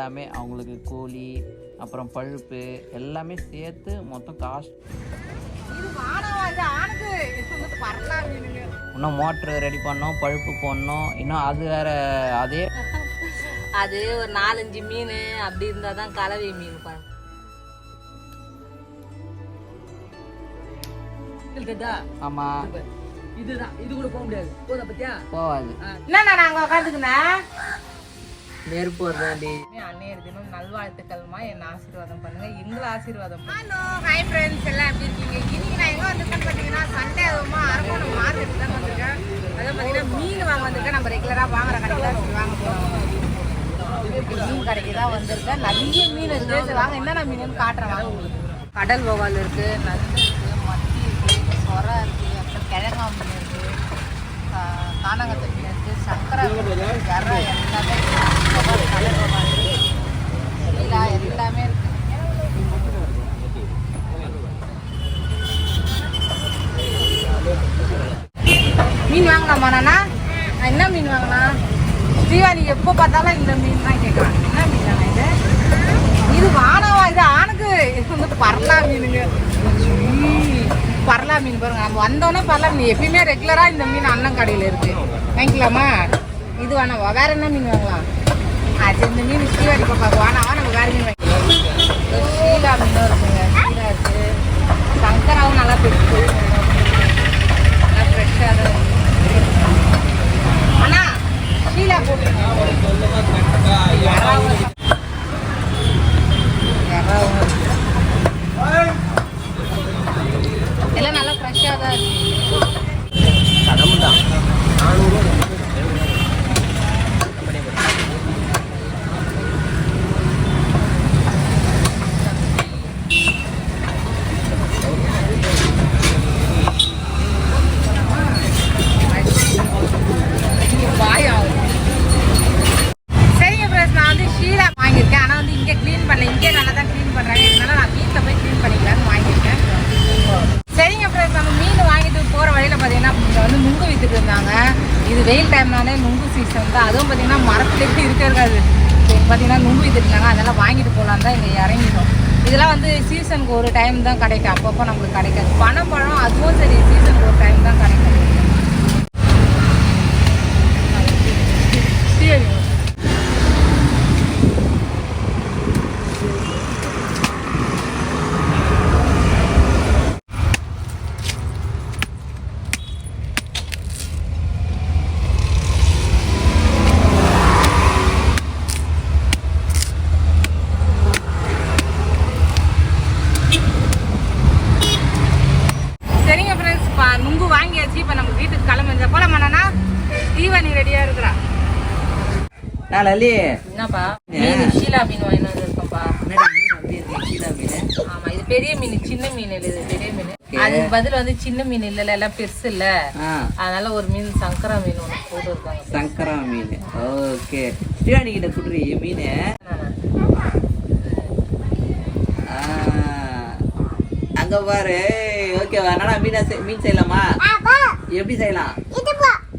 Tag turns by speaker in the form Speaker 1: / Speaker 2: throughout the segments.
Speaker 1: எல்லாமே அவங்களுக்கு கூலி அப்புறம் பழுப்பு எல்லாமே சேர்த்து மொத்தம் காஸ்ட் இன்னும் மோட்ரு ரெடி பண்ணோம் பழுப்பு போடணும். இன்னும் அது வேற அதே
Speaker 2: அது ஒரு நாலஞ்சு மீன் அப்படி இருந்தா தான் கலவை மீன் குழம்பு
Speaker 1: ஆமாம்
Speaker 3: இதுதான். இது கூட போக முடியாது. போதா பத்தியா?
Speaker 1: போகாது.
Speaker 2: என்னண்ணா நாங்க உட்காந்துக்குண்ணா
Speaker 1: நெருப்பு வருதாண்டி
Speaker 2: அன்னையர் தினம் நல்வாழ்த்துக்கள்மா. என்ன ஆசீர்வாதம் பண்ணுங்க. எங்களை ஆசீர்வாதம் ஹலோ ஹாய் ஃப்ரெண்ட்ஸ் எல்லாம் எப்படி இருக்கீங்க? இன்னைக்கு நான் எங்க வந்திருக்கேன்னு பார்த்தீங்கன்னா சண்டே அதுவுமா அரக்கோணம் மார்க்கெட் தான் வந்திருக்கேன். அதான் பார்த்தீங்கன்னா மீன் வாங்க வந்திருக்கேன். நம்ம ரெகுலராக வாங்குற கடைக்கு தான் சரி வாங்க போகிறோம் மீன் கடைக்கு தான் வந்திருக்கேன். நிறைய மீன் இருக்கு. சரி வாங்க என்னென்ன மீனுன்னு காட்டுறேன் வாங்க. உங்களுக்கு கடல் வவால் இருக்கு நண்டு இருக்கு மத்தி இருக்கு சொரா இருக்கு அப்புறம் கிழங்கா மீன் இருக்கு கா- கானாங்கத்தை மீன் இருக்கு சக்கரை எல்லாமே எல்லாமே இருக்கு மீன் வாங்கலாமா நானா? நான் என்ன மீன் வாங்கினா? தீபாவளி எப்போ பார்த்தாலும் இந்த மீன் தான் கேட்குறான் என்ன மீன் தானே இது? இது வானவா? இது ஆணுக்கு? இது வந்து பரலா மீனுங்க. பரலா மீன் பாருங்க. நம்ம வந்தோடனே பரலா மீன். எப்பயுமே ரெகுலராக இந்த மீன் அண்ணன் கடையில் இருக்கு. வாங்கிக்கலாமா? இது வேணாவா வேற என்ன மீன் வாங்கலாம்? அது இந்த மீன் ஸ்ரீவாடி பாப்பாக்கு ஆனால் நம்ம வேற மீன் வாங்கிக்கலாம் இது மீனும் இருக்குங்க ஷீலா இருக்குது சங்கராவும் நல்லா பெருசு நல்லா ஃப்ரெஷ்ஷாக தான் இருக்கு அண்ணா ஷீலா போட்டு எறாவும் எல்லாம் நல்லா ஃப்ரெஷ்ஷாக தான் இருக்கு
Speaker 1: கடமை தான்
Speaker 2: வாயாகும் சரிங்க பிரஸ் நான் வந்து ஷீலா வாங்கியிருக்கேன் ஆனால் வந்து இங்கே க்ளீன் பண்ணல இங்கே நல்லா தான் க்ளீன் பண்ணுறாங்க இதனால நான் வீட்டில் போய் க்ளீன் பண்ணிக்கலாம்னு வாங்கியிருக்கேன் சரிங்க பிரஸ் நம்ம மீன் வாங்கிட்டு போகிற வழியில் பார்த்தீங்கன்னா இங்கே வந்து நுங்கு வித்துட்டு இருந்தாங்க இது வெயில் டைம்னாலே நுங்கு சீசன் தான் அதுவும் பார்த்தீங்கன்னா மரத்துலேயே இருக்க இருக்காது இப்போ பார்த்தீங்கன்னா நுங்கு வித்துட்டு இருந்தாங்க அதெல்லாம் வாங்கிட்டு போகலான்னு தான் இங்கே இறங்கிட்டோம் இதெல்லாம் வந்து சீசனுக்கு ஒரு டைம் தான் கிடைக்கும். அப்பப்போ நம்மளுக்கு கிடைக்காது பனம்பழம் அதுவும் சரி சீசனுக்கு ஒரு டைம் தான் கிடைக்கும் சரி சரிங்க ஃப்ரெண்ட்ஸ் இப்போ நுங்கு வாங்கியாச்சு இப்போ நம்ம வீட்டுக்கு கிளம்புங்க போலாமாண்ணா ரெடியாக இருக்கிறா.
Speaker 1: நான் லலி
Speaker 2: என்னப்பா? மீன் ஷீலா மீன் வாங்கிட்டு வந்திருக்கோம்ப்பா
Speaker 1: என்னடி மீன் அப்படியே இருக்கு, கீழே மீன்.
Speaker 2: ஆமா இது பெரிய மீன் சின்ன மீன் இல்லை இது பெரிய மீன். அதுக்கு பதில் வந்து சின்ன மீன் இல்லைல்ல எல்லாம் பெருசு இல்ல. அதனால ஒரு மீன் சங்கரா மீன் ஒன்று போட்டு இருக்காங்க
Speaker 1: சங்கரா மீன். ஓகே. ஸ்ரீவாணி கிட்ட குடுறி மீன்? ஆ, அங்க பாரு. ஓகேவா? என்னடா மீனா செய்- மீன் செய்யலாமா? எப்படி செய்யலாம்?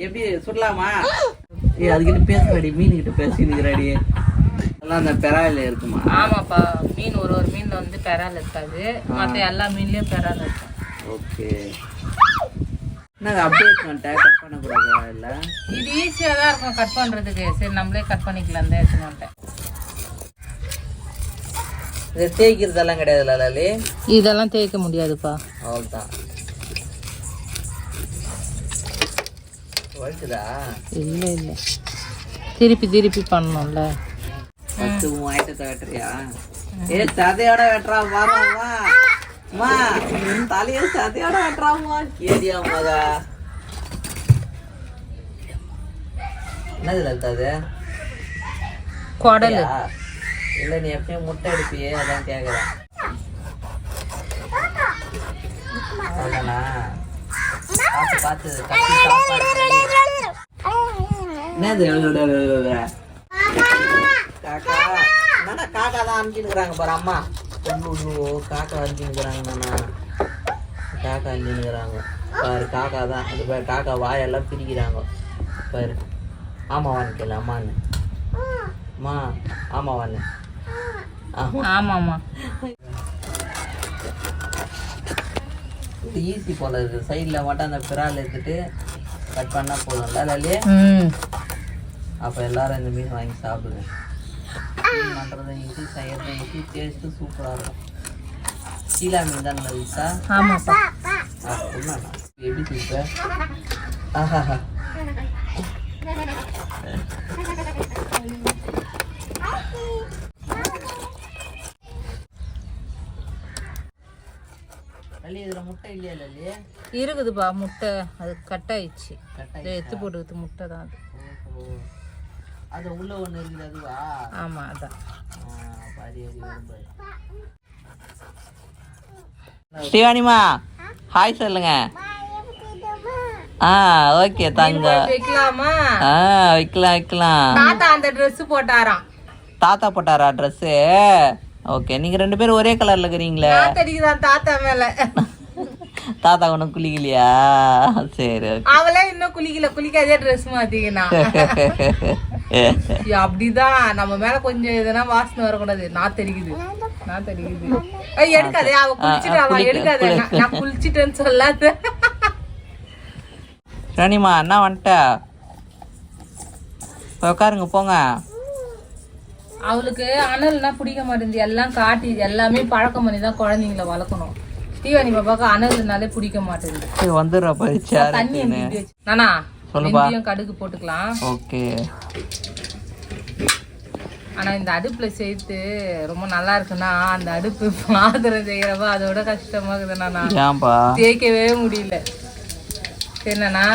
Speaker 1: எப்படி சுடலாமா? ஏ அதுக்கிட்ட பேசுறாடி மீன் கிட்ட பேசினுக்கிறாடி எல்லாம் அந்த பெராயில இருக்குமா?
Speaker 2: ஆமாப்பா மீன் ஒரு ஒரு மீன்ல வந்து பெறால் இருக்காது. மற்ற எல்லா மீன்லயும் பெறால் இருக்கும்
Speaker 1: ஓகே. என்னங்க அப்படியே வந்துட்டேன் கட் பண்ணக்கூடாதா இல்லை?
Speaker 2: இது ஈஸியா தான் இருக்கும் கட் பண்றதுக்கு. சரி நம்மளே கட் பண்ணிக்கலாம் தான் எடுத்து மாட்டேன்
Speaker 1: இது தேய்க்கிறதெல்லாம் கிடையாதுல்ல லலி?
Speaker 2: இதெல்லாம் தேய்க்க முடியாதுப்பா.
Speaker 1: அவ்வளோதான்
Speaker 2: இல்ல இல்ல. திருப்பி திருப்பி பண்ணணும்ல.
Speaker 1: சதையோட வெட்டுறா வா மா தலைய சதையோட வெட்டுறாமா கேதியா மகா. என்னது அது?
Speaker 2: குடல்?
Speaker 1: இல்ல நீ எப்பயும் முட்டை எடுப்பியே அதான் கேக்குறேன். அதானா? பார்த்து பார்த்து கத்தி சாப்பாடு என்னது காக்கா என்னடா காக்கா தான் அனுப்பிச்சுக்கிறாங்க பாரு அம்மா. உள்ளு உள்ளு காக்கா அனுப்பிச்சுக்கிறாங்க நானா காக்கா அனுப்பிச்சுக்கிறாங்க பாரு காக்கா தான் அது பாரு காக்கா வாயெல்லாம் பிரிக்கிறாங்க பாரு ஆமா வாங்கிக்கல அம்மான்னு அம்மா ஆமா வரல ஆமா
Speaker 2: ஆமாம்மா
Speaker 1: ஈஸி போல இருக்கு. சைடில் மட்டும் அந்த பிறால் எடுத்துட்டு கட் பண்ணா போதும்ல லலி? அப்போ எல்லாரும் இந்த மீன் வாங்கி சாப்பிடுங்க பண்ணுறது ஈஸி செய்யறது ஈஸி டேஸ்ட்டு சூப்பராக இருக்கும். சீலா மீன் தான் லலிதா
Speaker 2: ஆமாப்பா
Speaker 1: ஆ எப்படி சூப்பர் ஆஹா லலி இதில் முட்டை இல்லையா லலி
Speaker 2: இருக்குதுப்பா முட்டை. அது கட் ஆயிடுச்சு எடுத்து போட்டுக்குது முட்டை தான் அது.
Speaker 1: அது உள்ள ஒன்று இருக்குது அதுவா?
Speaker 2: ஆமாம் அதான்.
Speaker 1: ஸ்ரீவாணிமா ஹாய் சொல்லுங்க. ஆ ஓகே தாங்க.
Speaker 2: வைக்கலாமா?
Speaker 1: ஆ வைக்கலாம் வைக்கலாம்.
Speaker 2: தாத்தா அந்த ட்ரெஸ் போட்டாராம்.
Speaker 1: தாத்தா போட்டாரா ட்ரெஸ்ஸு ஓகே நீங்க ரெண்டு பேரும் ஒரே கலர்ல இருக்கிறீங்களே?
Speaker 2: தாத்தா மேல?
Speaker 1: தாத்தா ஒன்றும் குளிக்கலையா? சரி.
Speaker 2: அவளே இன்னும் குளிக்கல குளிக்காதே ட்ரெஸ் மாத்திக்கினா. ஐயோ, அப்படிதான். நம்ம மேல கொஞ்சம் எதுனா வாசனை வரக்கூடாது. நான் தெரிக்குது நான் தெரிக்குது ஐய், எடுக்காதே. அவ குளிச்சுட்டு அவ எடுக்காதே. நான் குளிச்சிட்டேன்னு சொல்லாத.
Speaker 1: ராணிமா அண்ணா வந்துட்ட? உட்காருங்க போங்க.
Speaker 2: அவளுக்கு அனல்னா பிடிக்க மாட்டேங்குது. எல்லாம் காட்டி எல்லாமே பழக்கம் பண்ணி தான் குழந்தைங்கள வளர்க்கணும். ஸ்ரீவாணி பாப்பாக்கு அனல்னாலே பிடிக்க மாட்டேங்குது. தண்ணி நானா. வெந்தயம் கடுகு போட்டுக்கலாம்.
Speaker 1: ஓகே.
Speaker 2: ஆனா இந்த அடுப்புல சேர்த்து ரொம்ப நல்லா இருக்குன்னா அந்த அடுப்பு பாத்திரம் செய்யறப்ப அதோட கஷ்டமா
Speaker 1: ஏன்பா?
Speaker 2: தேய்க்கவே முடியல. நானா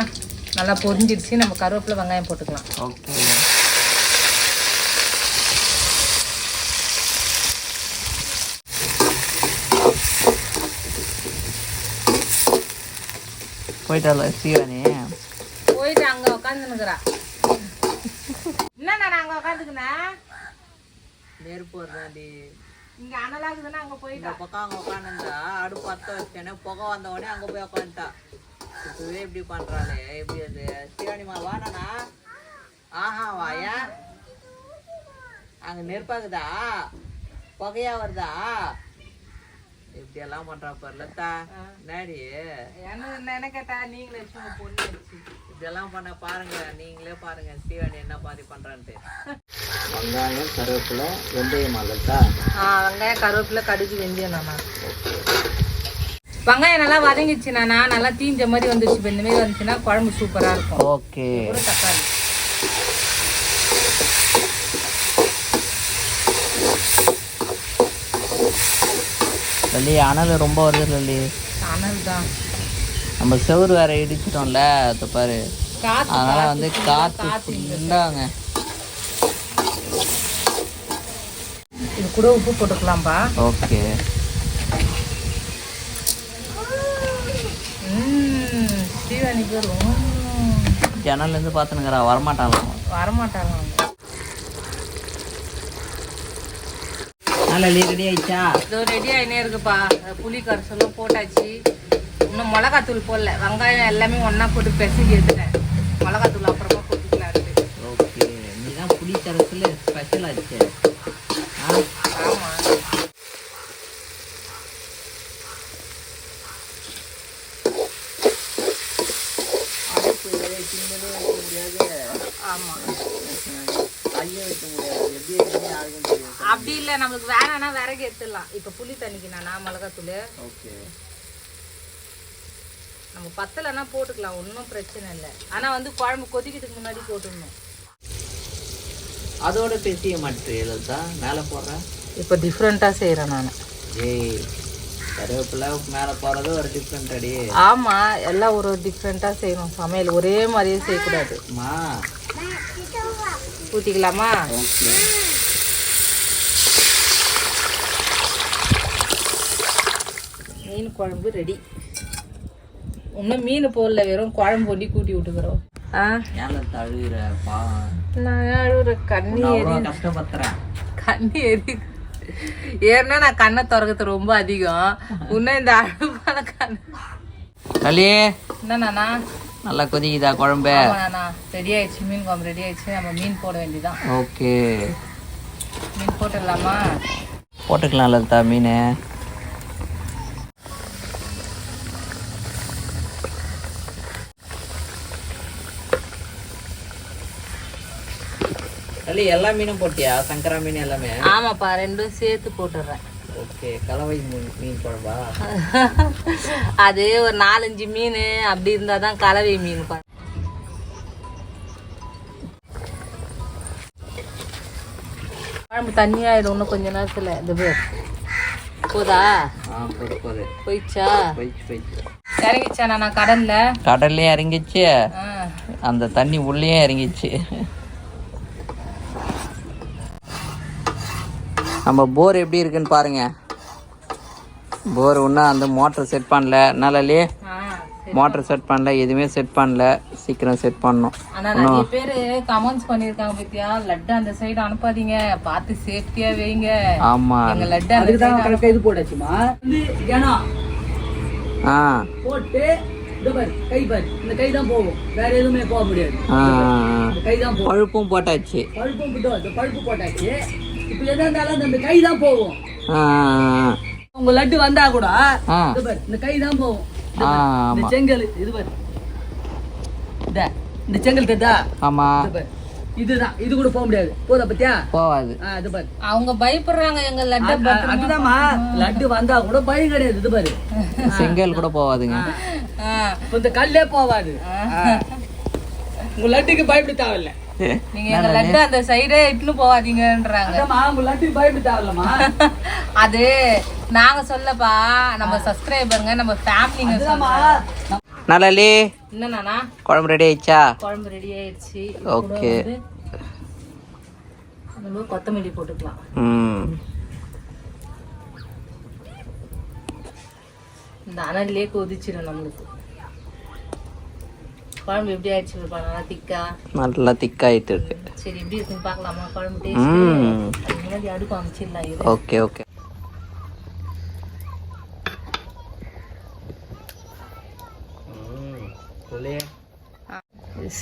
Speaker 2: நல்லா பொரிஞ்சிடுச்சு. நம்ம கருவேப்பிலை வெங்காயம் போட்டுக்கலாம்.
Speaker 1: ஓகே. போயிட்டால சீராணி
Speaker 2: போயிட்டு அங்க உட்காந்துனுக்குறா என்ன நான் அங்க உட்காந்துக்கினேன்
Speaker 1: நெருப்பு வருதாண்டி
Speaker 2: இங்க அனலாகுதுன்னா அங்க போயிட்டா?
Speaker 1: பக்கம் அங்கே உட்காந்துருந்தா அடுப்பு பற்ற வச்சேனே புகை வந்த உடனே அங்கே போய் உட்காந்துட்டா இப்பவே இப்படி பண்றாளே எப்படி அது? சீராணிமா வாடனா ஆஹா வாயா. அங்க நெருப்பாகுதா? புகையா வருதா? இப்படி எல்லாம் பண்றா பாரு லதா என்னடி?
Speaker 2: என்ன என்ன கேட்டா நீங்களே சும்மா பொண்ணு
Speaker 1: இதெல்லாம் பண்ண பாருங்க நீங்களே பாருங்க ஸ்ரீவாணி என்ன பாதி பண்றான்ட்டு. வெங்காயம் கருவேப்பிலை வெந்தயம் லதா
Speaker 2: ஆ வெங்காயம் கருவேப்பிலை கடுகு வெந்தயம் நானா வெங்காயம் நல்லா வதங்கிச்சு நானா நல்லா தீஞ்ச மாதிரி வந்துச்சு இப்ப இந்த மாதிரி வந்துச்சுன்னா குழம்பு சூப்பரா இருக்கும்.
Speaker 1: ஓகே.
Speaker 2: ஒரு தக்காளி.
Speaker 1: லல்லி அனல் ரொம்ப வருது லல்லி.
Speaker 2: அனல் தான்.
Speaker 1: நம்ம செவுரு வேற இடிச்சிட்டோம்ல அதை பாரு. அதனால வந்து
Speaker 2: இங்க.
Speaker 1: ஃபுல்லாங்க.
Speaker 2: இது கூட உப்பு போட்டுக்கலாம்ப்பா
Speaker 1: ஓகே.
Speaker 2: ஸ்ரீவாணி பேர்
Speaker 1: ஜன்னல்லேருந்து பார்த்துனுங்கிறா வரமாட்டாங்க
Speaker 2: வரமாட்டாங்க
Speaker 1: லல்லி ரெடி ஆயிடுச்சா
Speaker 2: இதோ ரெடி ஆகினே இருக்குப்பா. புளி கரைசலும் போட்டாச்சு. இன்னும் மிளகாத்தூள் போடல. வெங்காயம் எல்லாமே ஒன்றா போட்டு பிசைஞ்சு எடுத்துட்டேன். மிளகாத்தூள் அப்புறமா
Speaker 1: ஓகே நீ தான் புளி கரைசல் ஸ்பெஷல் ஆச்சு ஆ
Speaker 2: ஆமாம்
Speaker 1: அடுப்பு சின்னதும் வைக்க முடியாது
Speaker 2: ஆமாம்
Speaker 1: கையும் வைக்க முடியாது எப்படி வைக்கணும் யாருக்கும் தெரியும்
Speaker 2: அப்படி இல்லை நம்மளுக்கு வேணாம்னா விறகு எடுத்துடலாம். இப்போ புளி தண்ணிக்கு நானா மிளகாத்தூள்.
Speaker 1: ஓகே.
Speaker 2: நம்ம பத்தலைன்னா போட்டுக்கலாம் ஒன்றும் பிரச்சனை இல்லை. ஆனால் வந்து குழம்பு கொதிக்கிறதுக்கு முன்னாடி போட்டுடணும்.
Speaker 1: அதோட பெசிய மாட்டேன் லலிதா மேலே போடுறேன்
Speaker 2: இப்போ டிஃப்ரெண்ட்டாக செய்கிறேன் நான்.
Speaker 1: ஏய் கருவேப்பிலை மேலே போடுறது ஒரு டிஃப்ரெண்ட் அடி.
Speaker 2: ஆமாம் எல்லாம் ஒரு டிஃப்ரெண்ட்டாக செய்யணும் சமையல் ஒரே மாதிரியே செய்யக்கூடாது. ஊற்றிக்கலாமா
Speaker 1: ஓகே.
Speaker 2: மீன் குழம்பு ரெடி இன்னும் மீன் போடல வெறும் குழம்பு ஒண்டி கூட்டி விட்டுக்கிறோம். நான் அழுகுற கண்ணி எரி
Speaker 1: கஷ்டப்படுத்துறேன்.
Speaker 2: கண்ணி எரி ஏன்னா நான் கண்ணை திறக்கிறது ரொம்ப அதிகம். இன்னும் இந்த அழுப்பான கண்
Speaker 1: களி
Speaker 2: என்னண்ணா
Speaker 1: நல்லா கொதிக்குதா குழம்பு?
Speaker 2: ரெடி ஆயிடுச்சு. மீன் குழம்பு ரெடி ஆயிடுச்சு. நம்ம மீன் போட வேண்டியதான்
Speaker 1: ஓகே.
Speaker 2: மீன் போட்டுடலாமா?
Speaker 1: போட்டுக்கலாம் லலிதா மீன். அல்லி எல்லா மீனும் போட்டியா? சங்கரா மீன் எல்லாமே?
Speaker 2: ஆமாப்பா ரெண்டும் சேர்த்து போட்டுடுறேன்.
Speaker 1: ஓகே கலவை மீன் மீன் குழம்பா?
Speaker 2: அது ஒரு நாலஞ்சு மீன் அப்படி இருந்தால் தான் கலவை மீன் பா குழம்பு தண்ணி ஆயிடும் இன்னும் கொஞ்ச நேரத்தில். இது பேர் போதா? போயிடுச்சா?
Speaker 1: போயிடுச்சு
Speaker 2: இறங்கிச்சா நான் கடல்ல.
Speaker 1: கடல்லே இறங்கிச்சு அந்த தண்ணி உள்ளேயே இறங்கிச்சு நம்ம போர் எப்படி இருக்குன்னு பாருங்க. போர் ஒன்றும் அந்த மோட்டர் செட் பண்ணல.
Speaker 2: ஆ
Speaker 1: மோட்டர் செட் பண்ணல. எதுவுமே செட் பண்ணல. சீக்கிரம் செட் பண்ணணும்.
Speaker 2: நிறைய பேரு கமெண்ட்ஸ் பண்ணிருக்காங்க பத்தியா? லட்டு அந்த சைடு அனுப்பாதீங்க. பார்த்து சேஃப்டியா வைங்க.
Speaker 1: ஆமா.
Speaker 2: எங்க லட்டு அந்த
Speaker 3: அதுக்கு தான் கரெக்டாக இது போட்டாச்சுமா? வந்து ஏன்னா
Speaker 1: ஆ.
Speaker 3: போட்டு கை பாரு. இந்த கை தான் போகும். வேற எதுவுமே போக முடியாது. கை தான்
Speaker 1: பழுப்பும் போட்டாச்சு.
Speaker 3: பழுப்பும் பழுப்பு போட்டாச்சு. எதா இருந்தாலும் இந்த கை தான் போகும். உங்க லட்டு வந்தா கூட
Speaker 1: ஆ.
Speaker 3: இது பாரு இந்த கை தான் போகும். இந்த. செங்கல் இது பாரு. இந்த இந்த செங்கல் தெரிதா?
Speaker 1: ஆமா.
Speaker 3: இது பாரு. இதுதான் இது கூட போக முடியாது. போதா பத்தியா?
Speaker 1: போவாது.
Speaker 3: இது பாரு.
Speaker 2: அவங்க பயப்படுறாங்க எங்க லட்டு
Speaker 3: அது- அது- அதுதாம்மா. லட்டு வந்தா கூட பயம் கிடையாது இது பாரு.
Speaker 1: செங்கல் கூட போவாதுங்க.
Speaker 3: இந்த கல்லே போவாது. உங்க லட்டுக்கு பயப்பட தேவையில்ல
Speaker 2: நீங்க எங்க லட்டு அந்த சைடே இட்டுன்னு போவாதீங்கன்றாங்க அது நாங்க சொல்லப்பா நம்ம சப்ஸ்கிரைபருங்க நம்ம ஃபேமிலிங்க
Speaker 1: நல்லாலே
Speaker 2: என்னண்ணா
Speaker 1: குழம்பு ரெடி ஆயிடுச்சா?
Speaker 2: குழம்பு ரெடி ஆயிடுச்சு.
Speaker 1: ஓகே.
Speaker 2: நம்ம கொத்தமல்லி போட்டுக்கலாம்.
Speaker 1: ம்.
Speaker 2: இந்த அனல்லே கொதிச்சிடும் நம்மளுக்கு. குழம்பு எப்படி ஆயிடுச்சு நல்லா திக்கா?
Speaker 1: நல்லா திக்காயிட்டு இருக்கு.
Speaker 2: சரி எப்படி இருக்குன்னு பார்க்கலாமா? குழம்பு டேஸ்ட் முன்னாடி அடுப்பு அமைச்சிடலாம் இது
Speaker 1: ஓகே ஓகே.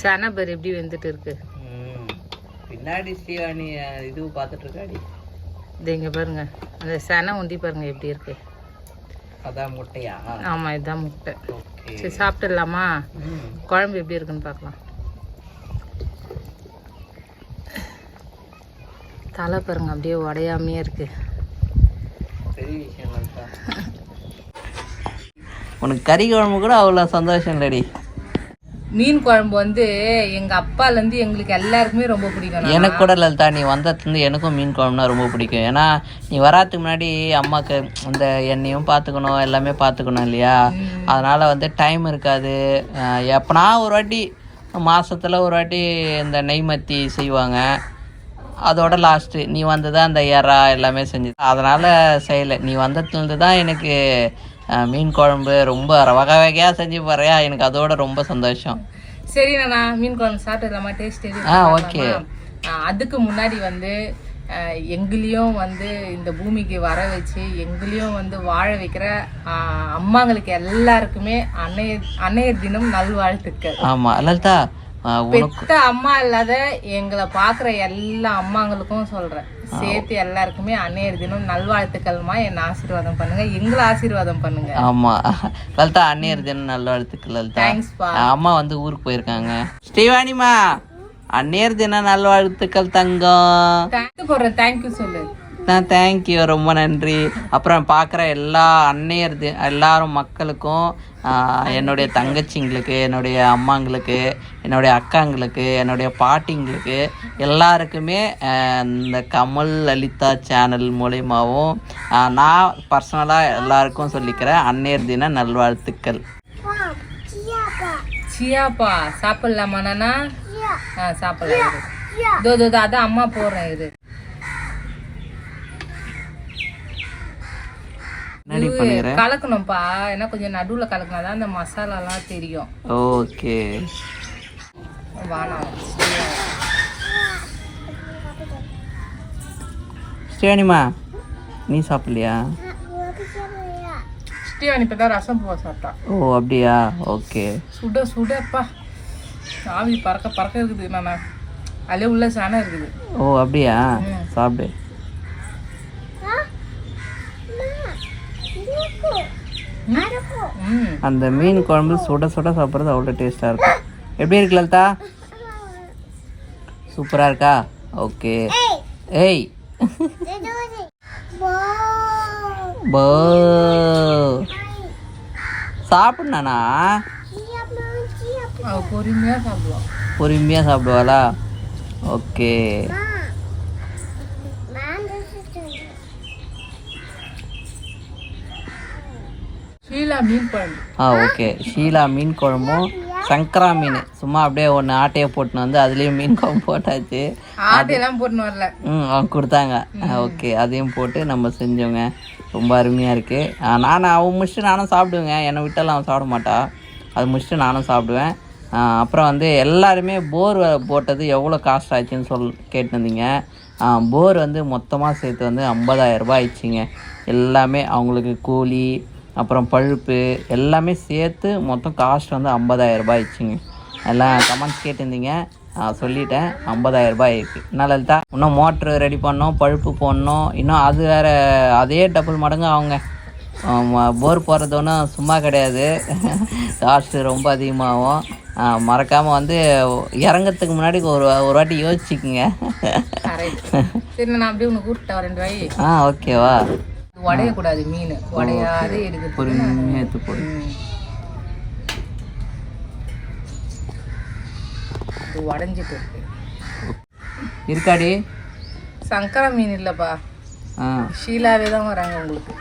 Speaker 2: சனபர் எப்படி வெந்துட்டு இருக்கு?
Speaker 1: பின்னாடி ஸ்ரீவாணி இது பார்த்துட்டு இருக்காடி.
Speaker 2: இது இங்க பாருங்க. அந்த சனை உண்டி பாருங்க எப்படி இருக்கு.
Speaker 1: அதான் முட்டையா?
Speaker 2: ஆமா இதுதான் முட்டை.
Speaker 1: ஓகே.
Speaker 2: சரி சாப்பிட்டுடலாமா? குழம்பு எப்படி இருக்குன்னு பார்க்கலாம். தலை பாருங்க அப்படியே உடையாமையே இருக்கு.
Speaker 1: பெரிய விஷயம் இல்லைப்பா. உனக்கு கறி குழம்பு கூட அவ்வளோ சந்தோஷம் இல்லடி.
Speaker 2: மீன் குழம்பு வந்து எங்க அப்பால இருந்து எங்களுக்கு எல்லாருக்குமே ரொம்ப பிடிக்கும்.
Speaker 1: எனக்கு கூட லலிதா நீ வந்ததுலேருந்து எனக்கும் மீன் குழம்புனா ரொம்ப பிடிக்கும். ஏன்னா நீ வராதுக்கு முன்னாடி அம்மாவுக்கு இந்த எண்ணெயும் பார்த்துக்கணும் எல்லாமே பார்த்துக்கணும் இல்லையா? அதனால வந்து டைம் இருக்காது. எப்பனா ஒரு வாட்டி மாசத்துல ஒரு வாட்டி இந்த நெய்மத்தி செய்வாங்க. அதோட லாஸ்ட்டு நீ வந்து தான் அந்த எறா எல்லாமே செஞ்சு அதனால் செய்யலை. நீ வந்ததுலேருந்து தான் எனக்கு மீன் குழம்பு ரொம்ப வகை வகையாக செஞ்சு போறியா எனக்கு அதோட ரொம்ப சந்தோஷம்.
Speaker 2: சரி நானா மீன் குழம்பு சாப்பிட்டுலாமா டேஸ்ட்
Speaker 1: ஆ, okay.
Speaker 2: அதுக்கு முன்னாடி வந்து எங்களையும் வந்து இந்த பூமிக்கு வர வச்சு எங்களையும் வந்து வாழ வைக்கிற அம்மாங்களுக்கு எல்லாருக்குமே அன்னைய அன்னையர் தினம் நல்வாழ்த்துக்கள்.
Speaker 1: ஆமாம் லலிதா
Speaker 2: பெத்த அம்மா இல்லாத எங்களை பாக்குற எல்லா அம்மாங்களுக்கும் சொல்றேன். சேர்த்து எல்லாருக்குமே அன்னையர் தினம் நல்வாழ்த்துக்கள்மா. என்ன ஆசீர்வாதம் பண்ணுங்க. எங்களை ஆசீர்வாதம் பண்ணுங்க.
Speaker 1: ஆமாம் லலிதா அந்நியர் தினம் நல்வாழ்த்துக்கள் லலிதா. அம்மா வந்து ஊருக்கு போயிருக்காங்க. ஸ்ரீவாணிமா அந்நியர் தின நல்வாழ்த்துக்கள் தங்கம்.
Speaker 2: போடுறேன். தேங்க்யூ சொல்லு.
Speaker 1: நான் தேங்க்யூ ரொம்ப நன்றி. அப்புறம் பார்க்குற எல்லா அன்னையர் தி எல்லாரும் மக்களுக்கும் என்னுடைய தங்கச்சிங்களுக்கு என்னுடைய அம்மாங்களுக்கு என்னுடைய அக்காங்களுக்கு என்னுடைய பாட்டிங்களுக்கு எல்லாருக்குமே இந்த கமல் லலிதா சேனல் மூலியமாகவும் ஆஹ், நான் பர்சனலாக எல்லாருக்கும் சொல்லிக்கிறேன் அன்னையர் தின நல்வாழ்த்துக்கள்.
Speaker 2: சியாப்பா சாப்பிடலாமா நானா? ஆ சாப்பிடலாம். இதோ இதோ, அதான் அம்மா போடுறேன் இது
Speaker 1: என்னடி பண்ணுற
Speaker 2: கலக்கணும்ப்பா. ஏன்னா கொஞ்சம் நடுவுல கலக்கினாதான் அந்த மசாலாலாம் தெரியும்.
Speaker 1: ஓகே.
Speaker 2: வானம்
Speaker 1: ஸ்ரீவாணிமா நீ சாப்பிட்லையா?
Speaker 2: ஸ்ரீவாணி இப்போ தான் ரசம் போக சாப்பிட்டா.
Speaker 1: ஓ அப்படியா? ஓகே.
Speaker 2: சுட சுடப்பா. ஆவி பறக்க பறக்க இருக்குது நானா அதிலே உள்ள சனம் இருக்குது.
Speaker 1: ஓ அப்படியா? சாப்பிடு
Speaker 2: ம்
Speaker 1: அந்த மீன் குழம்பு சுட சுட சாப்பிட்றது அவ்வளோ டேஸ்ட்டாக இருக்கும். எப்படி இருக்கு லலிதா? சூப்பராக இருக்கா? ஓகே. ஏய். போ.
Speaker 2: சாப்பிடுவான்
Speaker 1: பொறுமையாக சாப்பிடுவாளா? ஓகே.
Speaker 2: ஷீலா மீன் குழம்பு.
Speaker 1: ஆ ஓகே. ஷீலா மீன் குழம்பும் சங்கரா மீன். சும்மா அப்படியே ஒன்று ஆட்டையை போட்டுன்னு வந்து அதுலேயும் மீன் குழம்பு போட்டாச்சு.
Speaker 2: ஆட்டையெல்லாம் போட்டுன்னு வரல.
Speaker 1: ம் அவங்க கொடுத்தாங்க. ஓகே. அதையும் போட்டு நம்ம செஞ்சோங்க. ரொம்ப அருமையாக இருக்குது நானும் அவன் முடிச்சுட்டு நானும் சாப்பிடுவேங்க. என்னை விட்டெல்லாம் அவன் சாப்பிட மாட்டா. அது முடிச்சுட்டு நானும் சாப்பிடுவேன். அப்புறம் வந்து எல்லாருமே போர் போட்டது எவ்வளோ காஸ்ட் ஆச்சுன்னு சொல் கேட்டிருந்தீங்க. போர் வந்து மொத்தமாக சேர்த்து வந்து 50000 ரூபாய் ஆயிடுச்சுங்க. எல்லாமே அவங்களுக்கு கூலி அப்புறம் பழுப்பு எல்லாமே சேர்த்து மொத்தம் காஸ்ட் வந்து 50000 ரூபாய் ஆயிடுச்சுங்க. எல்லாம் கமெண்ட்ஸ் கேட்டிருந்தீங்க. நான் சொல்லிட்டேன் 50000 ரூபாய் இருக்குது என்ன லலிதா? இன்னும் மோட்ரு ரெடி பண்ணோம் பழுப்பு போடணும். இன்னும் அது வேற அதே டபுள் மடங்கு அவங்க. போர் போடுறது ஒன்றும் சும்மா கிடையாது. காஸ்ட்டு ரொம்ப அதிகமாகும். மறக்காமல் வந்து இறங்கறதுக்கு முன்னாடி ஒரு ஒரு வாட்டி யோசிச்சுக்குங்க.
Speaker 2: கரெக்ட் சரி நான் அப்படியே உனக்கு கூப்பிட்டேன் ரெண்டு வாய்
Speaker 1: ஆ ஓகேவா
Speaker 2: உடையக்கூடாது மீன். உடையாதே எடுக்கிறது
Speaker 1: பொறுமையாக எடுத்து போடு.
Speaker 2: உடஞ்சிட்டு இருக்கு.
Speaker 1: இருக்காடி.
Speaker 2: சங்கரா மீன் இல்லைப்பா. ஷீலாவே தான் வராங்க உங்களுக்கு.